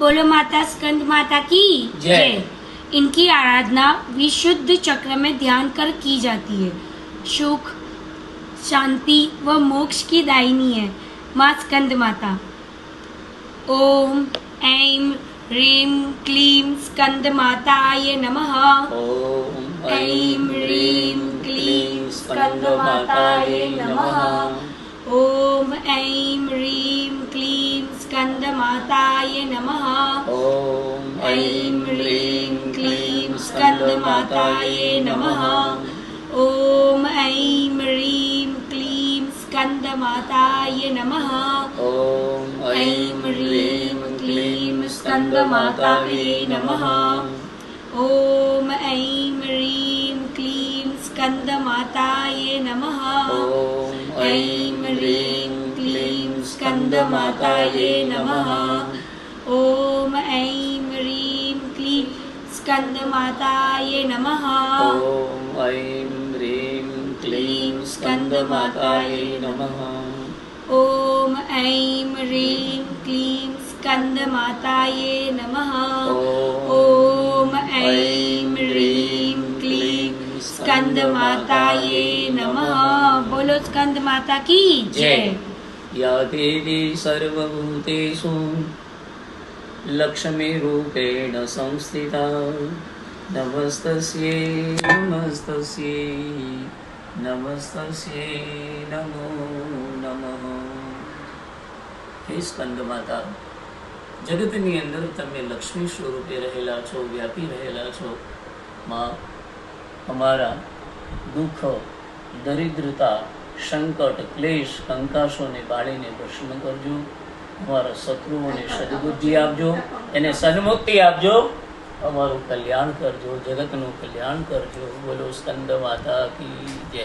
बोलो माता स्कंद माता की। जय। इनकी आराधना विशुद्ध चक्र में ध्यान कर की जाती है। सुख शांति व मोक्ष की दायिनी है माँ स्कंद माता। ओम ऐं ह्रीं क्लीं स्कंद माताय नमः। ॐ ऐं ह्रीं क्लीं स्कन्दमातायै नमः। स्कन्दमाताय नमः। ॐ ऐं ह्रीं क्लीं स्कन्दमाताय नमः। ॐ ऐं ह्रीं क्लीं स्कन्दमाताय नमः। ॐ ऐं ह्रीं क्लीं स्कन्दमातायै नमः। ॐ ऐं ह्रीं क्लीं स्कन्दमाताय नमः। ॐ ऐं ह्रीं स्कन्दमाताये नमः। ॐ ऐं ह्रीं क्लीं स्कन्दमाताये नमः। ॐ ऐं ह्रीं क्लीं स्कन्दमातायै नमः। ॐ ऐं ह्रीं क्लीं स्कन्दमाताये नमः। ॐ ऐं ह्रीं क्लीं स्कन्दमाताये नमः। बोलो स्कंद माता की जय। या देवी सर्वभूतेषु लक्ष्मीरूपेण संस्थिता नमस्तस्यै नमस्तस्यै નમસ્તસ્યે નમો નમઃ હે સ્કંદ માતા જગતની અંદર તમે લક્ષ્મી સ્વરૂપે રહેલા છો વ્યાપી રહેલા છો માં અમારા દુઃખ દરિદ્રતા સંકટ, ક્લેશ કંકાશોને બાળીને ભસ્મ કરજો. અમારા શત્રુઓને સદબુદ્ધિ આપજો. એને સન્મુક્તિ આપજો. અમારું કલ્યાણ કરજો. જગતનું કલ્યાણ કરજો. બોલો સ્કંદ માતા કી જય.